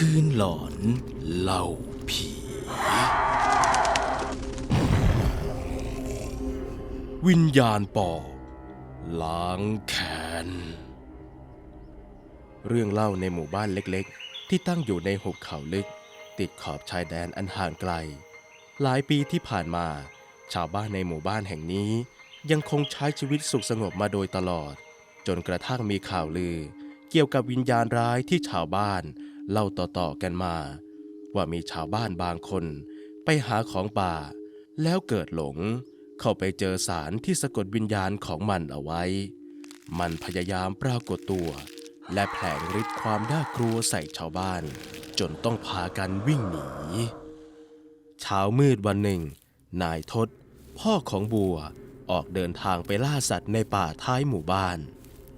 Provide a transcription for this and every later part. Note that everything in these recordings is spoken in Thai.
คืนหลอนเล่าผี วิญญาณปอบล้างแค้นเรื่องเล่าในหมู่บ้านเล็กๆ ที่ตั้งอยู่ในหุบเขาลึก ติดขอบชายแดนอันห่างไกล หลายปีที่ผ่านมา ชาวบ้านในหมู่บ้านแห่งนี้ ยังคงใช้ชีวิตสุขสงบมาโดยตลอด จนกระทั่งมีข่าวลือ เกี่ยวกับวิญญาณร้ายที่ชาวบ้าน เล่าต่อๆกันมา ว่ามีชาวบ้านบางคนไปหาของป่า แล้วเกิดหลง เข้าไปเจอสารที่สะกดวิญญาณของมันเอาไว้ มันพยายามปรากฏตัว และแผลงฤทธิ์ความน่ากลัวใส่ชาวบ้าน จนต้องพากันวิ่งหนีเช้ามืดวันหนึ่ง นายทศ พ่อของบัวออกเดินทางไปล่าสัตว์ในป่าท้ายหมู่บ้าน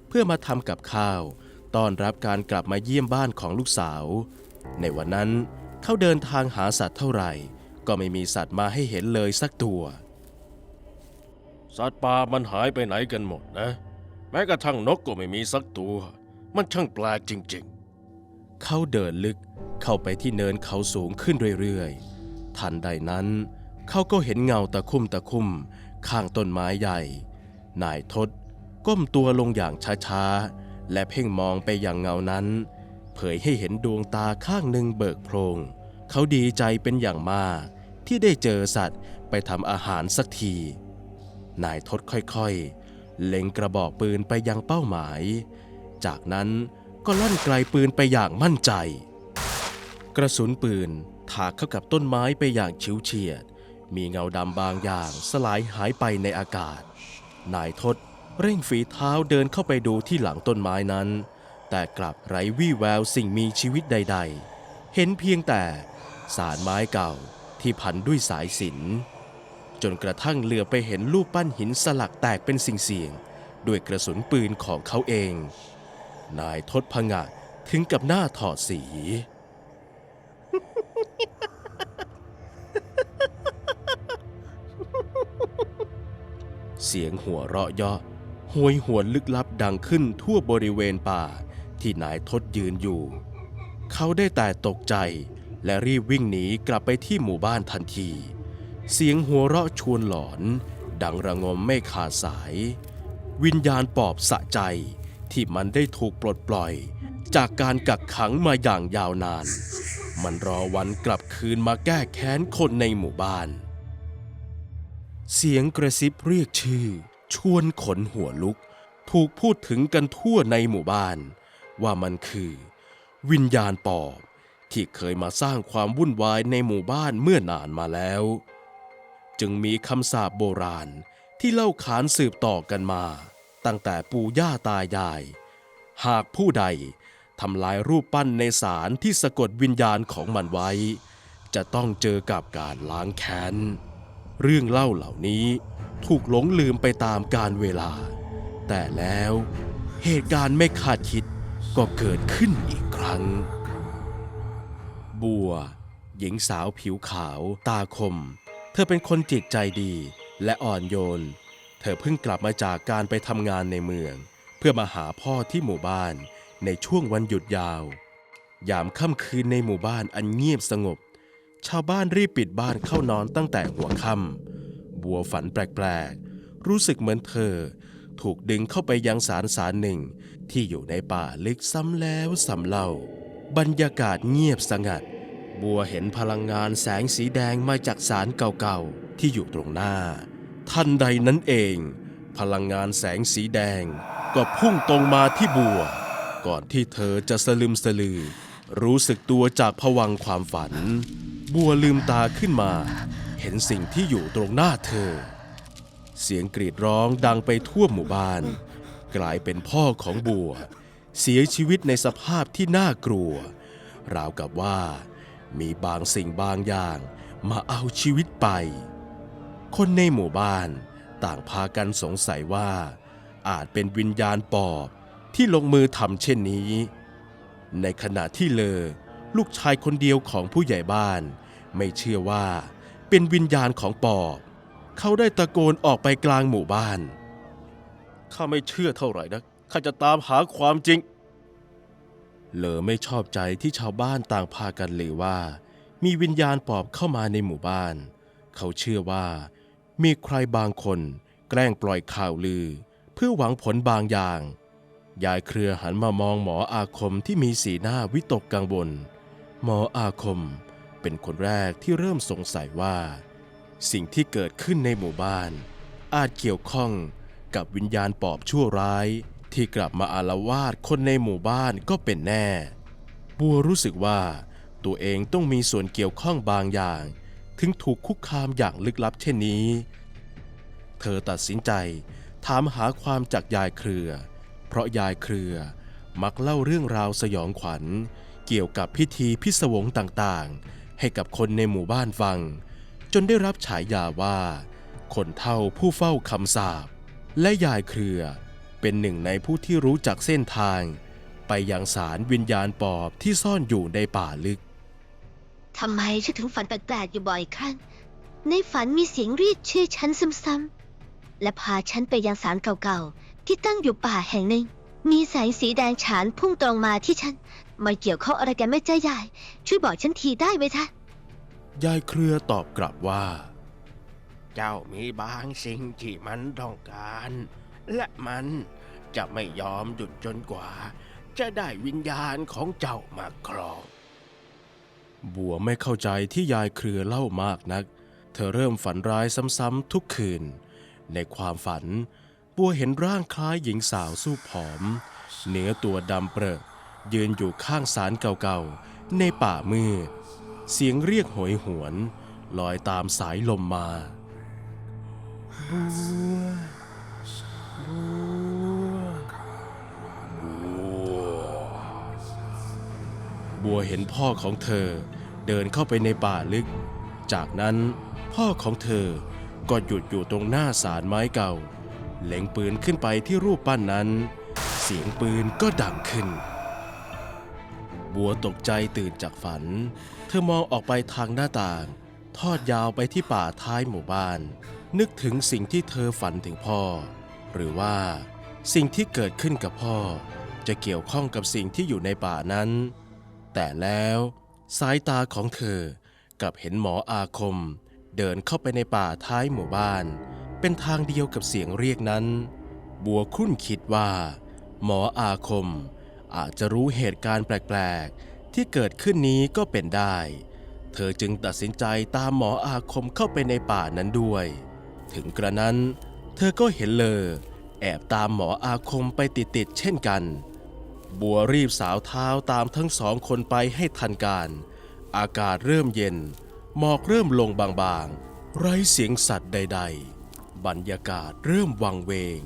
เพื่อมาทำกับข้าว ต้อนรับการกลับมาเยี่ยมบ้านของลูกสาว ในวันนั้นเขาเดินทางหาสัตว์เท่าไหร่ ก็ไม่มีสัตว์มาให้เห็นเลยสักตัว สัตว์ป่ามันหายไปไหนกันหมดนะ แม้กระทั่งนกก็ไม่มีสักตัว มันช่างแปลกจริงเขาเดินลึกเข้าไปที่เนินเขาสูงขึ้นเรื่อยๆ ทันใดนั้นเขาก็เห็นเงาตะคุ่มตะคุ่มข้างต้นไม้ใหญ่ นายทศก้มตัวลงอย่างช้าๆ และเพ่งมองไปอย่างเงานั้น เผยให้เห็นดวงตาข้างหนึ่งเบิกโพรง เขาดีใจเป็นอย่างมาก ที่ได้เจอสัตว์ไปทำอาหารสักที นายทศค่อยๆ เล็งกระบอกปืนไปยังเป้าหมาย จากนั้นก็ลั่นไกลปืนไปอย่างมั่นใจ กระสุนปืนถากเข้ากับต้นไม้ไปอย่างชิวเฉียด มีเงาดำบางอย่างสลายหายไปในอากาศ นายทศ เร่งฝีเท้าเดินเข้าไปดูที่หลังต้นไม้นั้น แต่กลับไร้วี่แววสิ่งมีชีวิตใด ๆ เห็นเพียงแต่สารไม้เก่าที่พันด้วยสายสินจนกระทั่งเหลือไปเห็นรูปปั้นหินสลักแตกเป็นสิ่งเสียงด้วยกระสุนปืนของเขาเอง นายทศพงะถึงกับหน้าถอดสี เสียงหัวเราะเยาะ หวยหวนลึกลับดังขึ้นทั่วบริเวณป่าที่นายทศยืนอยู่ เขาได้แต่ตกใจและรีบวิ่งหนีกลับไปที่หมู่บ้านทันที เสียงหัวเราะชวนหลอน ดังระงมไม่ขาดสาย วิญญาณปอบสะใจที่มันได้ถูกปลดปล่อย จากการกักขังมาอย่างยาวนาน มันรอวันกลับคืนมาแก้แค้นคนในหมู่บ้าน เสียงกระซิบเรียกชื่อ ชวนขนหัวลุก ถูกพูดถึงกันทั่วในหมู่บ้าน ว่ามันคือ วิญญาณปอบที่เคยมาสร้างความวุ่นวายในหมู่บ้านเมื่อนานมาแล้ว จึงมีคำสาปโบราณที่เล่าขานสืบต่อกันมา ตั้งแต่ปู่ย่าตายาย หากผู้ใดทำลายรูปปั้นในศาลที่สะกดวิญญาณของมันไว้ จะต้องเจอกับการล้างแค้น เรื่องเล่าเหล่านี้ ถูกหลงลืมไปตามกาลเวลา แต่แล้วเหตุการณ์ไม่คาดคิดก็เกิดขึ้นอีกครั้ง บัว หญิงสาวผิวขาว ตาคม เธอเป็นคนจิตใจดีและอ่อนโยน เธอเพิ่งกลับมาจากการไปทำงานในเมือง เพื่อมาหาพ่อที่หมู่บ้านในช่วงวันหยุดยาว ยามค่ำคืนในหมู่บ้านอันเงียบสงบ ชาวบ้านรีบปิดบ้านเข้านอนตั้งแต่หัวค่ำ บัวฝันแปลกๆ รู้สึกเหมือนเธอ ถูกดึงเข้าไปยังสารสารหนึ่ง ที่อยู่ในป่าลึกซ้ำแล้วซ้ำเล่า บรรยากาศเงียบสงัด บัวเห็นพลังงานแสงสีแดงมาจากสารเก่าๆ ที่อยู่ตรงหน้า ทันใดนั้นเอง พลังงานแสงสีแดง ก็พุ่งตรงมาที่บัว ก่อนที่เธอจะสลึมสลือ รู้สึกตัวจากผวังความฝัน บัวลืมตาขึ้นมา ห็นสิ่งที่อยู่ตรงหน้าเธอ เสียงกรีดร้องดังไปทั่วหมู่บ้าน กลายเป็นพ่อของบัว เสียชีวิตในสภาพที่น่ากลัว ราวกับว่า มีบางสิ่งบางอย่างมาเอาชีวิตไป คนในหมู่บ้านต่างพากันสงสัยว่า อาจเป็นวิญญาณปอบที่ลงมือทำเช่นนี้ ในขณะที่เลอลูกชายคนเดียวของผู้ใหญ่บ้าน ไม่เชื่อว่า เป็นวิญญาณของปอบเขาได้ตะโกนออกไปกลางหมู่บ้าน ข้าไม่เชื่อเท่าไหร่นะข้าจะตามหาความจริง เหลอไม่ชอบใจที่ชาวบ้านต่างพากันเลยว่า มีวิญญาณปอบเข้ามาในหมู่บ้าน เขาเชื่อว่า มีใครบางคนแกล้งปล่อยข่าวลือ เพื่อหวังผลบางอย่าง ยายเครือหันมามองหมออาคมที่มีสีหน้าวิตกกังวล หมออาคม เป็นคนแรกที่เริ่มสงสัยว่า สิ่งที่เกิดขึ้นในหมู่บ้าน อาจเกี่ยวข้องกับวิญญาณปอบชั่วร้าย ที่กลับมาอาละวาดคนในหมู่บ้านก็เป็นแน่ บัวรู้สึกว่าตัวเองต้องมีส่วนเกี่ยวข้องบางอย่าง ถึงถูกคุกคามอย่างลึกลับเช่นนี้ เธอตัดสินใจถามหาความจากยายเครือ เพราะยายเครือมักเล่าเรื่องราวสยองขวัญ เกี่ยวกับพิธีพิศวงต่างๆ ให้กับคนในหมู่บ้านฟัง จนได้รับฉายาว่า คนเท่าผู้เฝ้าคำสาปและยายเครือเป็นหนึ่งในผู้ที่รู้จักเส้นทาง ไปยังสารวิญญาณปอบที่ซ่อนอยู่ในป่าลึกทำไมฉันถึงฝันแปลกๆอยู่บ่อยครั้ง ในฝันมีเสียงเรียกชื่อฉันซ้ำๆ และพาฉันไปยังศาลเก่าๆ ที่ตั้งอยู่ป่าแห่งหนึ่ง มีแสงสีแดงฉานพุ่งตรงมาที่ฉัน ไม่เกี่ยวข้องอะไรกันไม่เจ้ายาย ช่วยบอกฉันทีได้ไหมคะ ยายเครือตอบกลับว่า เจ้ามีบางสิ่งที่มันต้องการ และมันจะไม่ยอมหยุดจนกว่า จะได้วิญญาณของเจ้ามาครอง บัวไม่เข้าใจที่ยายเครือเล่ามากนัก เธอเริ่มฝันร้ายซ้ำๆทุกคืน ในความฝัน บัวเห็นร่างคล้ายหญิงสาวสู้ผอม เนื้อตัวดำเปรอะ ยืนอยู่ข้างศาลเก่าๆ ในป่ามืด เสียงเรียกโหยหวน ลอยตามสายลมมาบัวเห็นพ่อของเธอเดินเข้าไปในป่าลึก จากนั้นพ่อของเธอก็หยุดอยู่ตรงหน้าศาลไม้เก่า เล็งปืนขึ้นไปที่รูปปั้นนั้น เสียงปืนก็ดังขึ้น บัวตกใจตื่นจากฝัน เธอมองออกไปทางหน้าต่าง ทอดยาวไปที่ป่าท้ายหมู่บ้าน นึกถึงสิ่งที่เธอฝันถึงพ่อ หรือว่า สิ่งที่เกิดขึ้นกับพ่อ จะเกี่ยวข้องกับสิ่งที่อยู่ในป่านั้น แต่แล้วสายตาของเธอกลับเห็นหมออาคม เดินเข้าไปในป่าท้ายหมู่บ้าน เป็นทางเดียวกับเสียงเรียกนั้น บัวคุ้นคิดว่า หมออาคม อาจจะรู้เหตุการณ์แปลกๆ ที่เกิดขึ้นนี้ก็เป็นได้ เธอจึงตัดสินใจตามหมออาคมเข้าไปในป่านั้นด้วย ถึงกระนั้น เธอก็เห็นเลยแอบตามหมออาคมไปติดๆเช่นกัน บัวรีบสาวเท้าตามทั้งสองคนไปให้ทันการ อากาศเริ่มเย็น หมอกเริ่มลงบางๆ ไร้เสียงสัตว์ใด ๆ บรรยากาศเริ่มวังเวง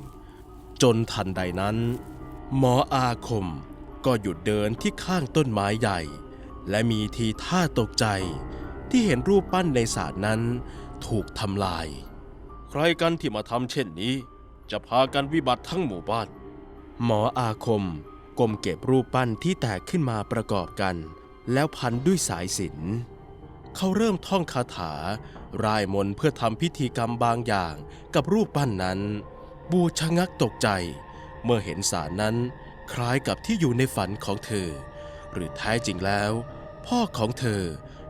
จนทันใดนั้น หมออาคม ก็หยุดเดินที่ข้างต้นไม้ใหญ่ และมีทีท่าตกใจ ที่เห็นรูปปั้นในศาสตร์นั้น ถูกทำลาย ใครกันที่มาทำเช่นนี้ จะพากันวิบัติทั้งหมู่บ้าน หมออาคมก้มเก็บรูปปั้นที่แตกขึ้นมาประกอบกัน แล้วพันด้วยสายสิญจนเขาเริ่มท่องคาถารายมนต์เพื่อทำพิธีกรรมบางอย่างกับรูปปั้นนั้น บูชะงักตกใจ เมื่อเห็นสารนั้น คล้ายกับที่อยู่ในฝันของเธอ หรือแท้จริงแล้ว พ่อของเธอ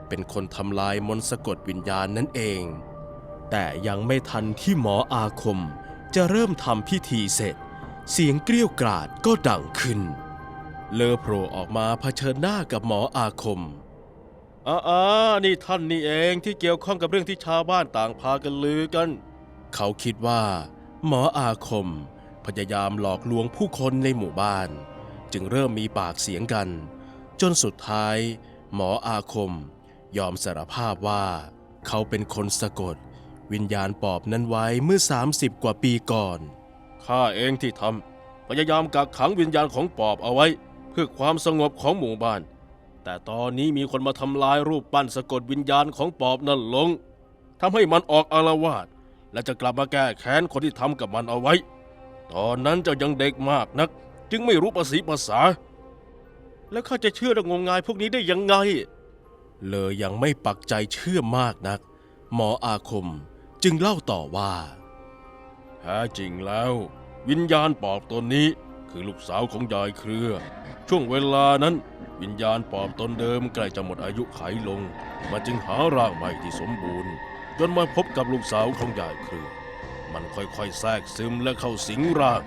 เป็นคนทำลายมนต์สะกดวิญญาณนั่นเอง แต่ยังไม่ทันที่หมออาคมจะเริ่มทำพิธีเสร็จ เสียงเกรี้ยวกราดก็ดังขึ้น เลอโผล่ออกมาเผชิญหน้ากับหมออาคมอ่าอ่านี่ท่านนี่เองที่เกี่ยวข้องกับเรื่องที่ชาวบ้านต่างพากันลือกัน เขาคิดว่า หมออาคม พยายามหลอกลวงผู้คนในหมู่บ้าน จึงเริ่มมีปากเสียงกัน จนสุดท้าย หมออาคม ยอมสารภาพว่า เขาเป็นคนสะกด วิญญาณปอบนั้นไว้เมื่อ 30 กว่าปีก่อนข้าเองที่ทำพยายามกักขังวิญญาณของปอบเอาไว้ เพื่อความสงบของหมู่บ้าน แต่ตอนนี้มีคนมาทำลายรูปปั้นสะกดวิญญาณของปอบนั่นลงทำให้มันออกอารวาสและจะกลับมาแก้แค้นคนที่ทำกับมันเอาไว้ ตอนนั้นเจ้ายังเด็กมากนัก จึงไม่รู้ภาษีภาษา แล้วข้าจะเชื่อเรื่องงมงายพวกนี้ได้ยังไง เลยยังไม่ปักใจเชื่อมากนัก หมออาคมจึงเล่าต่อว่าแท้จริงแล้ว วิญญาณปอบตนนี้คือลูกสาวของยายเครือ ช่วงเวลานั้น วิญญาณปอบตนเดิมใกล้จะหมดอายุไขลง มันจึงหาร่างใหม่ที่สมบูรณ์ จนมาพบกับลูกสาวของยายเครือ มันค่อยๆแทรกซึมและเข้าสิงร่าง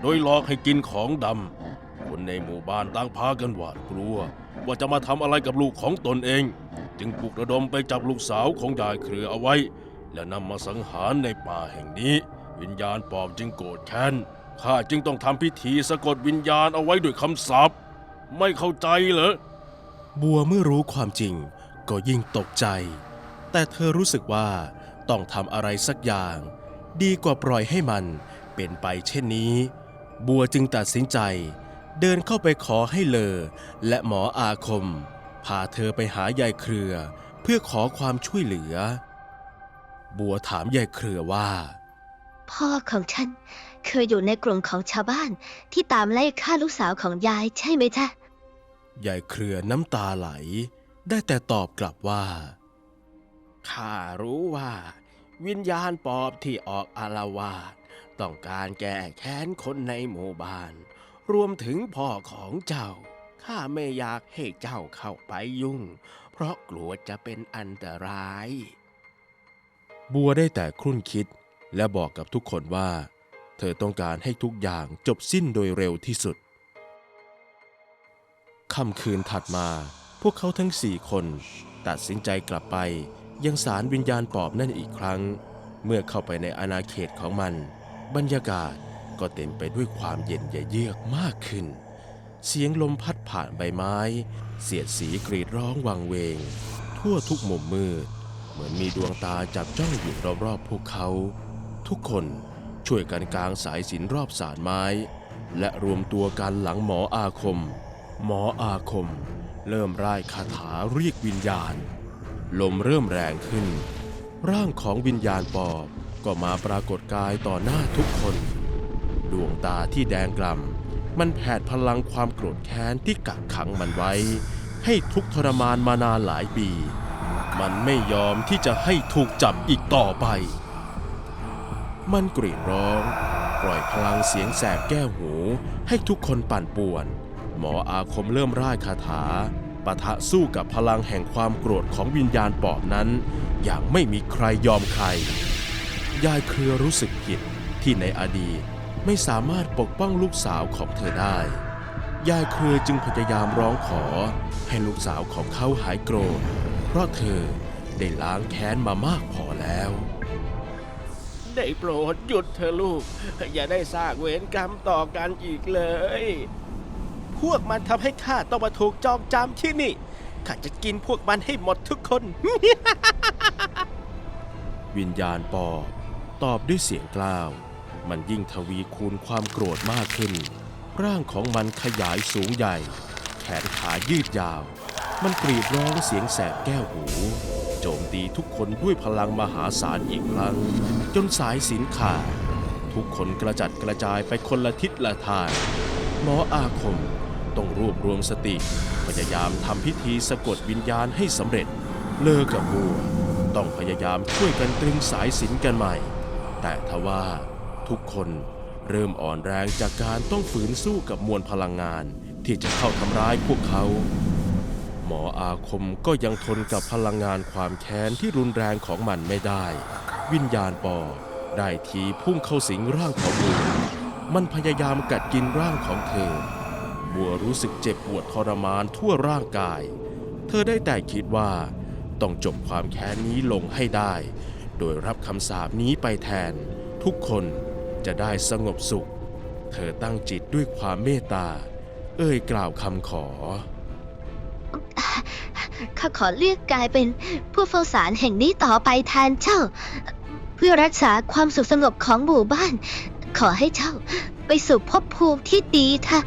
โดยหลอกให้กินของดำ คนในหมู่บ้านต่างพากันหวาดกลัว ว่าจะมาทำอะไรกับลูกของตนเอง จึงปลุกระดมไปจับลูกสาวของยายเครือเอาไว้ และนำมาสังหารในป่าแห่งนี้ วิญญาณปอบจึงโกรธแค้นข้าจึงต้องทำพิธีสะกดวิญญาณเอาไว้ด้วยคำสาปไม่เข้าใจเหรอบัวเมื่อรู้ความจริงก็ยิ่งตกใจ แต่เธอรู้สึกว่าต้องทำอะไรสักอย่าง ดีกว่าปล่อยให้มันเป็นไปเช่นนี้ บัวจึงตัดสินใจ เดินเข้าไปขอให้เลอ และหมออาคม พาเธอไปหายายเครือ เพื่อขอความช่วยเหลือ บัวถามยายเครือว่า พ่อของฉันเคยอยู่ในกลุ่มของชาวบ้านที่ตามไล่ฆ่าลูกสาวของยายใช่ไหมจ๊ะยายเครือน้ำตาไหล ได้แต่ตอบกลับว่า ข้ารู้ว่า วิญญาณปอบที่ออกอารวาสต้องการแก้แค้นคนในหมู่บ้าน รวมถึงพ่อของเจ้า ข้าไม่อยากให้เจ้าเข้าไปยุ่ง เพราะกลัวจะเป็นอันตราย บัวได้แต่ครุ่นคิดและบอกกับทุกคนว่า เธอต้องการให้ทุกอย่างจบสิ้นโดยเร็วที่สุดค่ำคืนถัดมาพวกเขาทั้งสี่คน ตัดสินใจกลับไป ยังสารวิญญาณปอบนั่นอีกครั้ง เมื่อเข้าไปในอาณาเขตของมัน บรรยากาศก็เต็มไปด้วยความเย็นเยือกมากขึ้น เสียงลมพัดผ่านใบไม้ เสียดสีกรีดร้องวังเวง ทั่วทุกมุมมืด เหมือนมีดวงตาจับจ้องอยู่รอบๆพวกเขา ทุกคนช่วยกันกางสายสินรอบสารไม้ และรวมตัวกันหลังหมออาคม หมออาคม เริ่มร่ายคาถาเรียกวิญญาณ ลมเริ่มแรงขึ้น ร่างของวิญญาณปอบก็มาปรากฏกายต่อหน้าทุกคน ดวงตาที่แดงกล่ำมันแผดพลังความโกรธแค้นที่กักขังมันไว้ ให้ทุกทรมานมานานหลายปี มันไม่ยอมที่จะให้ถูกจับอีกต่อไป มันกรีดร้อง ปล่อยพลังเสียงแสบแก้วหู ให้ทุกคนปั่นป่วน หมออาคมเริ่มร่ายคาถา ปะทะสู้กับพลังแห่งความโกรธของวิญญาณปอบนั้น อย่างไม่มีใครยอมใคร ยายเครือรู้สึกผิดที่ในอดีตไม่สามารถปกป้องลูกสาวของเธอได้ ยายเครือจึงพยายามร้องขอ ให้ลูกสาวของเขาหายโกรธ เพราะเธอได้ล้างแค้นมามากพอแล้ว ได้โปรดหยุดเธอลูก อย่าได้สร้างเวรกรรมต่อกันอีกเลย พวกมันทำให้ข้าต้องมาถูกจองจำที่นี่ ข้าจะกินพวกมันให้หมดทุกคน วิญญาณปอบตอบด้วยเสียงกล้าว มันยิ่งทวีคูณความโกรธมากขึ้น ร่างของมันขยายสูงใหญ่ แขนขายืดยาว มันกรีดร้องเสียงแสบแก้วหู โจมตีทุกคนด้วยพลังมหาศาลอีกครั้ง จนสายสินขาดทุกคนกระจัดกระจายไปคนละทิศละทางหมออาคม ต้องรวบรวมสติ พยายามทำพิธีสะกดวิญญาณให้สำเร็จ เลอกับบัว ต้องพยายามช่วยกันตรึงสายสินกันใหม่ แต่ทว่าทุกคนเริ่มอ่อนแรงจากการต้องฝืนสู้กับมวลพลังงานที่จะเข้าทำร้ายพวกเขา หมออาคมก็ยังทนกับพลังงานความแค้นที่รุนแรงของมันไม่ได้ วิญญาณปอได้ทีพุ่งเข้าสิงร่างของบัวมันพยายามกัดกินร่างของเธอ บัวรู้สึกเจ็บปวดทรมานทั่วร่างกาย เธอได้แต่คิดว่าต้องจบความแค้นนี้ลงให้ได้ โดยรับคำสาปนี้ไปแทน ทุกคนจะได้สงบสุข เธอตั้งจิตด้วยความเมตตา เอ่ยกล่าวคำขอ ข้าขอเลือกกลายเป็นผู้เฝ้าศาลแห่งนี้ต่อไปแทนเจ้า เพื่อรักษาความสุขสงบของหมู่บ้าน ขอให้เจ้าไปสู่ภพภูมิที่ดีเถอะ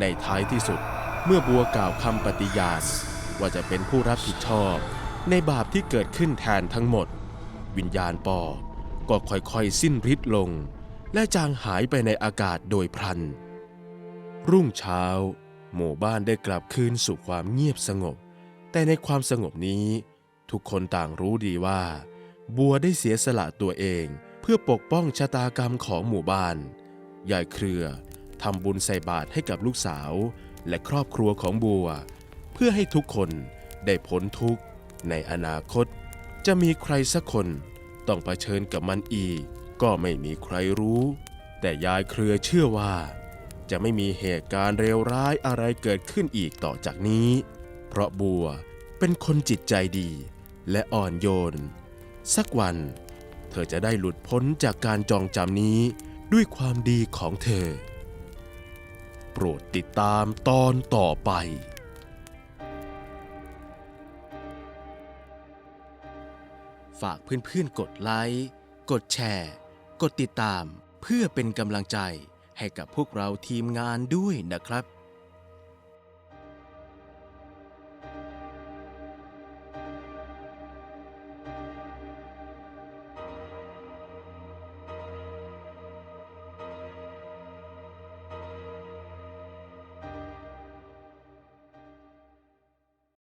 ในท้ายที่สุดเมื่อบัวกล่าวคำปฏิญาณว่าจะเป็นผู้รับผิดชอบในบาปที่เกิดขึ้นแทนทั้งหมด วิญญาณปอก็ค่อยๆสิ้นฤทธิ์ลง และจางหายไปในอากาศโดยพลัน รุ่งเช้า หมู่บ้านได้กลับคืนสู่ความเงียบสงบ แต่ในความสงบนี้ ทุกคนต่างรู้ดีว่า บัวได้เสียสละตัวเองเพื่อปกป้องชะตากรรมของหมู่บ้านยายเครือ ทำบุญใส่บาตรให้กับลูกสาว และครอบครัวของบัว เพื่อให้ทุกคนได้พ้นทุกข์ในอนาคต จะมีใครสักคนต้องเผชิญกับมันอีก ก็ไม่มีใครรู้ แต่ยายเครือเชื่อว่า จะไม่มีเหตุการณ์เลวร้ายอะไรเกิดขึ้นอีกต่อจากนี้ เพราะบัวเป็นคนจิตใจดีและอ่อนโยน สักวัน เธอจะได้หลุดพ้นจากการจองจำนี้ด้วยความดีของเธอ โปรดติดตามตอนต่อไปฝากเพื่อนๆ กดไลค์ กดแชร์ กดติดตาม เพื่อเป็นกำลังใจให้กับพวกเราทีมงานด้วยนะครับ